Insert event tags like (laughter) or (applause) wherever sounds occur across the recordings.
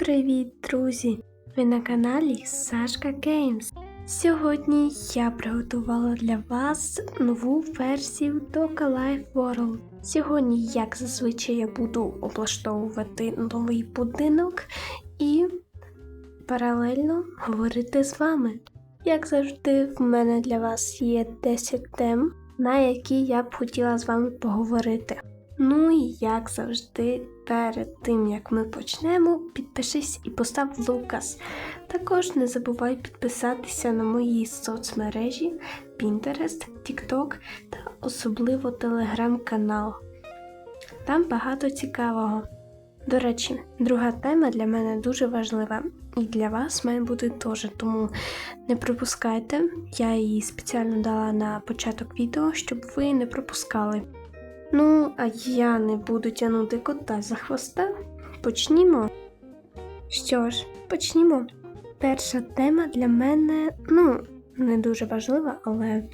привіт, друзі! Ви на каналі Сашка Геймс. Сьогодні я приготувала для вас нову версію Toka Life World. Сьогодні, як зазвичай, я буду облаштовувати новий будинок і паралельно говорити з вами. Як завжди, в мене для вас є 10 тем, на які я б хотіла з вами поговорити. Ну і як завжди, перед тим як ми почнемо, підпишись і постав Лукас. Також не забувай підписатися на мої соцмережі Pinterest, TikTok та особливо телеграм-канал. Там багато цікавого. До речі, друга тема для мене дуже важлива і для вас має бути теж, тому не пропускайте. Я її спеціально дала на початок відео, щоб ви не пропускали. Ну, а я не буду тягнути кота за хвоста. Почнімо. Що ж, почнімо. Перша тема для мене, ну, не дуже важлива, але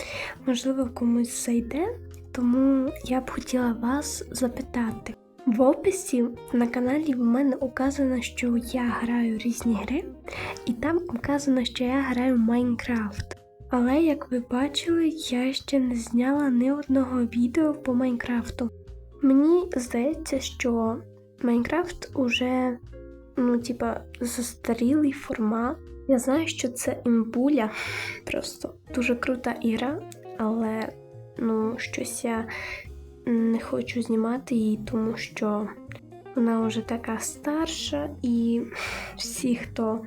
можливо комусь зайде. Тому я б хотіла вас запитати. В описі на каналі в мене указано, що я граю різні гри, і там указано, що я граю в Майнкрафт. Але як ви бачили, я ще не зняла ні одного відео по Майнкрафту. Мені здається, що Майнкрафт уже, ну, типа, застарілий формат. Я знаю, що це імбуля, просто дуже крута ігра, але ну, щось я не хочу знімати її, тому що вона вже така старша, і всі, хто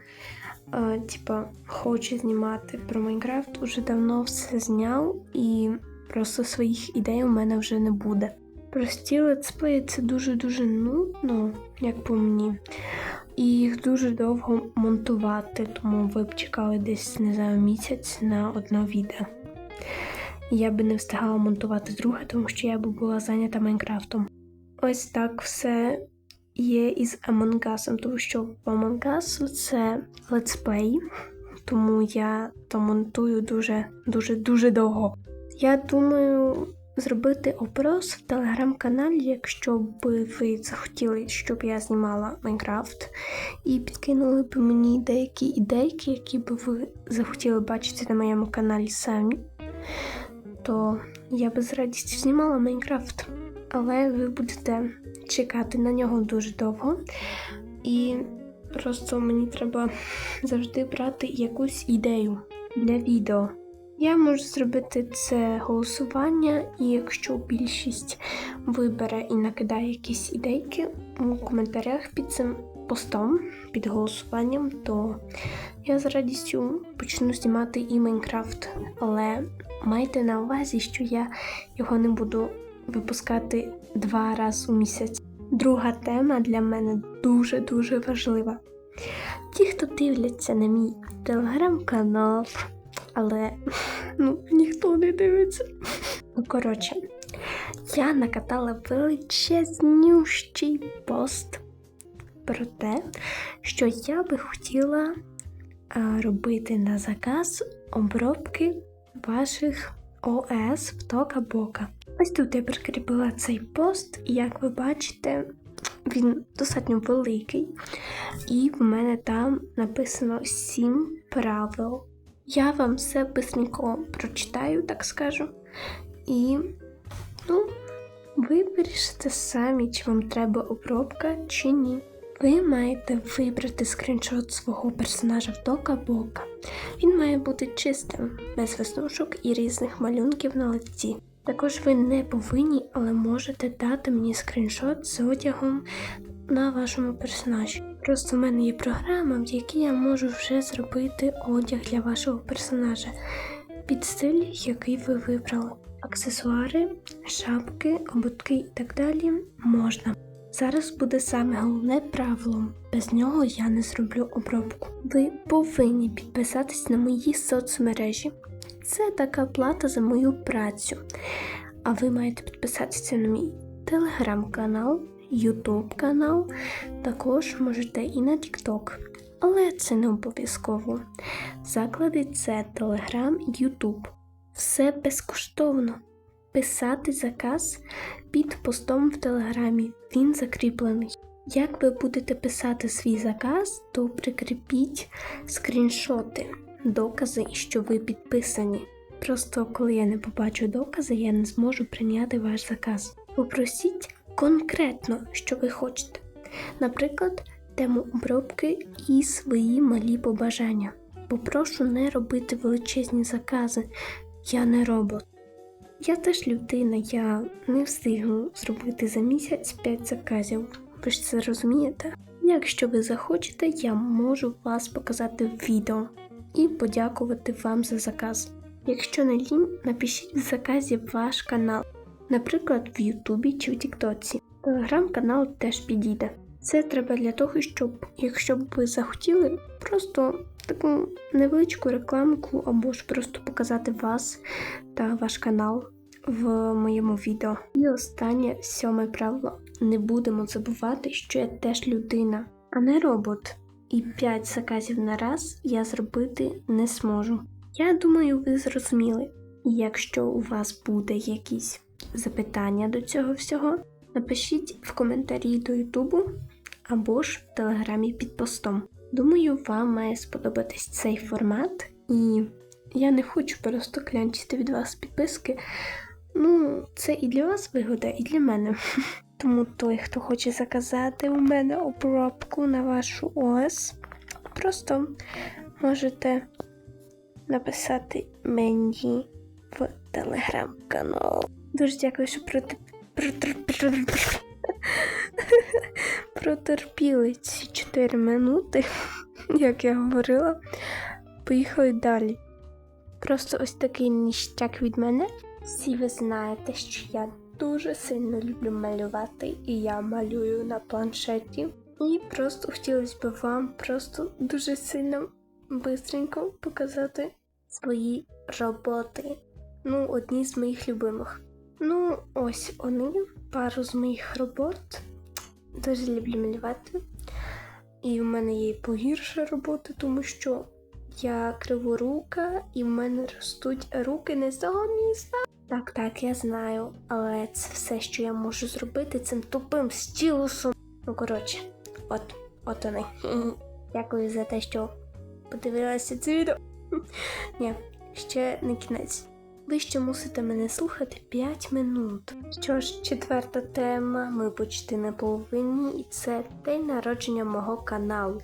типа, хоче знімати про Майнкрафт, уже давно все зняв, і просто своїх ідей у мене вже не буде. Прості летсплеї це дуже-дуже нудно, як по мені. І їх дуже довго монтувати, тому ви б чекали десь, не знаю, місяць на одне відео. Я би не встигала монтувати друге, тому що я би була зайнята Майнкрафтом. Ось так все є із Among Us, тому що Among Us це летсплей, тому я то монтую дуже-дуже дуже довго. Я думаю зробити опрос в телеграм-каналі, якщо б ви захотіли, щоб я знімала Майнкрафт, і підкинули б мені деякі ідейки, які б ви захотіли бачити на моєму каналі самі, то я би з радістю знімала Майнкрафт. Але ви будете чекати на нього дуже довго. І просто мені треба завжди брати якусь ідею для відео. Я можу зробити це голосування, і якщо більшість вибере і накидає якісь ідейки у коментарях під цим постом, під голосуванням, то я з радістю почну знімати і Майнкрафт. Але майте на увазі, що я його не буду випускати два рази у місяць. Друга тема для мене дуже-дуже важлива. Ті, хто дивляться на мій телеграм-канал, але ну, ніхто не дивиться. Ну, коротше, я накатала величезнющий пост про те, що я би хотіла робити на заказ обробки ваших ОС в Тока Бока. Ось тут я прикріпила цей пост, і як ви бачите, він достатньо великий, і в мене там написано 7 правил. Я вам все бисенько прочитаю, так скажу. І, ну, ви вирішите самі, чи вам треба обробка, чи ні. Ви маєте вибрати скріншот свого персонажа в дока бока. Він має бути чистим, без веснушок і різних малюнків на лиці. Також ви не повинні, але можете дати мені скріншот з одягом на вашому персонажі. Просто в мене є програма, в якій я можу вже зробити одяг для вашого персонажа під стиль, який ви вибрали. Аксесуари, шапки, ободки і так далі можна. Зараз буде саме головне правило, без нього я не зроблю обробку. Ви повинні підписатись на мої соцмережі. Це така плата за мою працю. А ви маєте підписатися на мій телеграм-канал, ютуб канал, також можете і на TikTok. Але це не обов'язково. Заклади це і YouTube. Все безкоштовно. Писати заказ під постом в Телеграмі. Він закріплений. Як ви будете писати свій заказ, то прикріпіть скріншоти, докази, що ви підписані. Просто коли я не побачу докази, я не зможу прийняти ваш заказ. Попросіть конкретно, що ви хочете. Наприклад, тему обробки і свої малі побажання. Попрошу не робити величезні закази. Я не робот. Я теж людина, я не встигну зробити за місяць 5 заказів. Ви ж це розумієте? Якщо ви захочете, я можу вас показати в відео і подякувати вам за заказ. Якщо не лінь, напишіть в заказі ваш канал, наприклад, в Ютубі чи в Тіктоці. Телеграм-канал теж підійде. Це треба для того, щоб, якщо б ви захотіли, просто таку невеличку рекламку або ж просто показати вас та ваш канал в моєму відео. І останнє сьоме правило: не будемо забувати, що я теж людина, а не робот. І 5 заказів на раз я зробити не зможу. Я думаю, ви зрозуміли. Якщо у вас буде якісь запитання до цього всього, напишіть в коментарі до Ютубу або ж в телеграмі під постом. Думаю, вам має сподобатись цей формат, і я не хочу просто клянчити від вас підписки. Ну, це і для вас вигода, і для мене. (laughs) Тому той, хто хоче заказати у мене обробку на вашу ОС, просто можете написати мені в телеграм-канал. Дуже дякую, що (laughs) протерпіли ці 4 минути, (laughs) як я говорила. Поїхали далі. Просто ось такий ніштяк від мене. Всі ви знаєте, що я дуже сильно люблю малювати, і я малюю на планшеті. І просто хотілося б вам просто дуже сильно бистренько показати свої роботи. Ну, одні з моїх любимих. Ну, ось вони, пару з моїх робот. Дуже люблю малювати. І в мене є і погірше роботи, тому що я криворука, і в мене ростуть руки не з того міста. Так, так, я знаю, але це все, що я можу зробити цим тупим стілусом. Ну, коротше, от, от вони. (laughs) Дякую за те, що подивилися це відео. (laughs) Ні, ще не кінець. Ви ще мусите мене слухати 5 минут. Що ж, четверта тема, ми почти на половині, і це день народження мого каналу.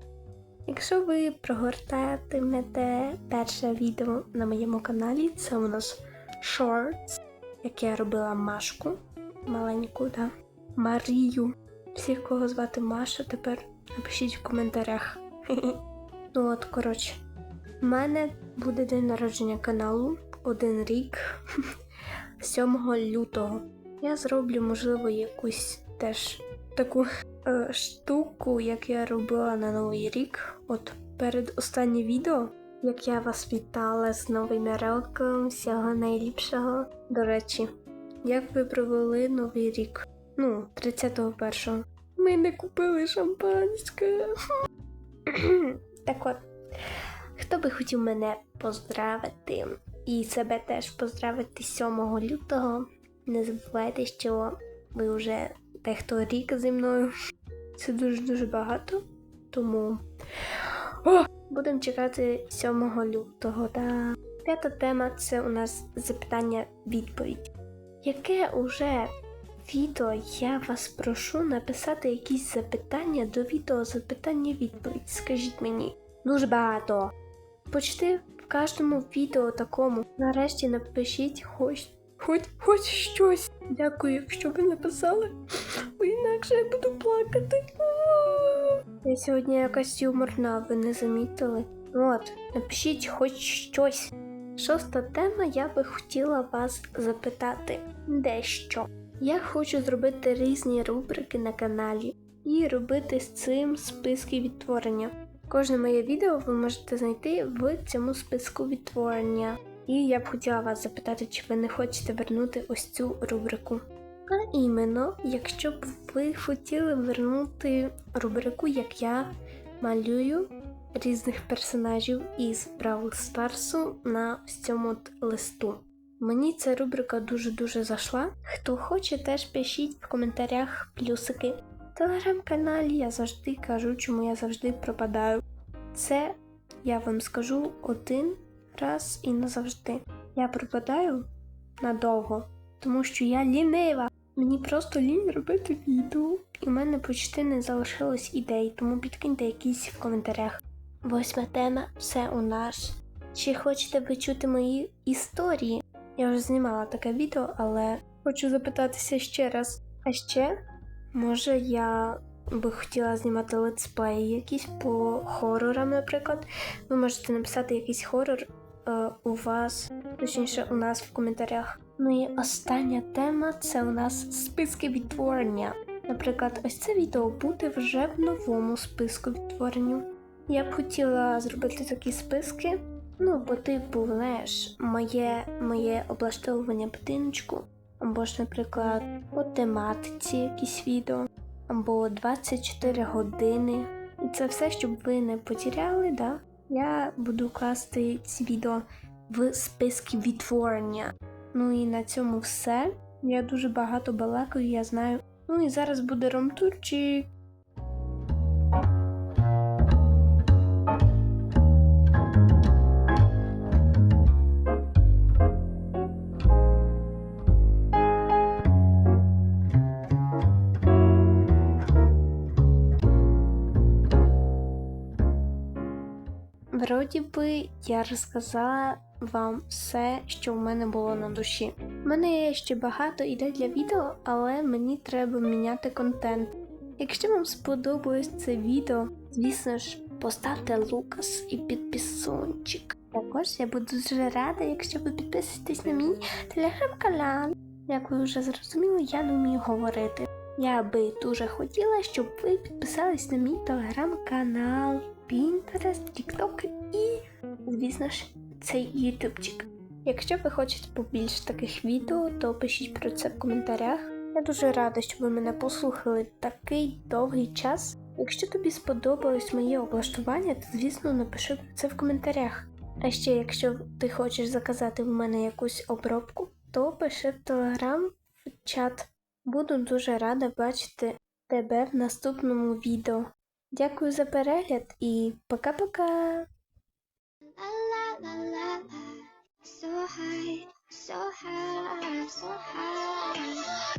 Якщо ви прогортатимете перше відео на моєму каналі, це у нас Shorts, як я робила Машку маленьку, да? Марію. Всіх, кого звати Маша, тепер напишіть в коментарях. (laughs) Ну от, коротше, у мене буде день народження каналу один рік (laughs) 7 лютого. Я зроблю, можливо, якусь теж таку е, штуку, як я робила на Новий рік. От перед останнє відео, як я вас вітала з Новим роком, всього найліпшого. До речі, як ви провели Новий рік? Ну, 31-го. Ми не купили шампанське. так от, хто би хотів мене поздравити і себе теж поздравити 7 лютого. Не забувайте, що ви вже дехто рік зі мною. Це дуже-дуже багато. Тому будемо чекати 7 лютого. Да. П'ята тема це у нас запитання-відповідь. Яке уже відео я вас прошу написати якісь запитання до відео запитання-відповідь. Скажіть мені. Дуже багато. Почти в кожному відео такому. Нарешті напишіть хоч хоч хоч щось. Дякую, якщо ви написали, бо інакше я буду плакати. Я сьогодні якась юморна, ви не замітили? От, напишіть хоч щось. Шоста тема я би хотіла вас запитати дещо. Я хочу зробити різні рубрики на каналі і робити з цим списки відтворення. Кожне моє відео ви можете знайти в цьому списку відтворення. І я б хотіла вас запитати, чи ви не хочете вернути ось цю рубрику. А іменно, якщо б ви хотіли вернути рубрику, як я малюю різних персонажів із Бравл Старсу на ось цьому листу. Мені ця рубрика дуже-дуже зайшла. Хто хоче, теж пишіть в коментарях плюсики. В телеграм-каналі я завжди кажу, чому я завжди пропадаю. Це я вам скажу один раз і назавжди. Я пропадаю надовго, тому що я лінива. Мені просто лінь робити відео. І в мене почти не залишилось ідей, тому підкиньте якісь в коментарях. Восьма тема все у нас. Чи хочете ви чути мої історії? Я вже знімала таке відео, але хочу запитатися ще раз. А ще, може, я би хотіла знімати летсплеї якісь по хорорам, наприклад. Ви можете написати якийсь хорор е, у вас, точніше, у нас в коментарях. Ну і остання тема це у нас списки відтворення. Наприклад, ось це відео буде вже в новому списку відтворенню. Я б хотіла зробити такі списки. Ну, бо типу, знаєш, моє, моє облаштовування будиночку, або ж, наприклад, по тематиці якісь відео, або 24 години. І це все, щоб ви не потеряли, да? Я буду класти ці відео в списки відтворення. Ну і на цьому все. Я дуже багато балакаю, я знаю. Ну і зараз буде ромтурчик. Вроді би я розказала вам все, що в мене було на душі. У мене є ще багато ідей для відео, але мені треба міняти контент. Якщо вам сподобалось це відео, звісно ж, поставте лукас і підписунчик. Також я буду дуже рада, якщо ви підписуєтесь на мій телеграм-канал. Як ви вже зрозуміли, я не вмію говорити. Я би дуже хотіла, щоб ви підписались на мій телеграм-канал, Pinterest, TikTok і, звісно ж, цей ютубчик. Якщо ви хочете побільше таких відео, то пишіть про це в коментарях. Я дуже рада, що ви мене послухали такий довгий час. Якщо тобі сподобалось моє облаштування, то звісно напиши про це в коментарях. А ще, якщо ти хочеш заказати в мене якусь обробку, то пиши в телеграм в чат. Буду дуже рада бачити тебе в наступному відео. Дякую за перегляд і пока-пока! La la la so high, so high, so high.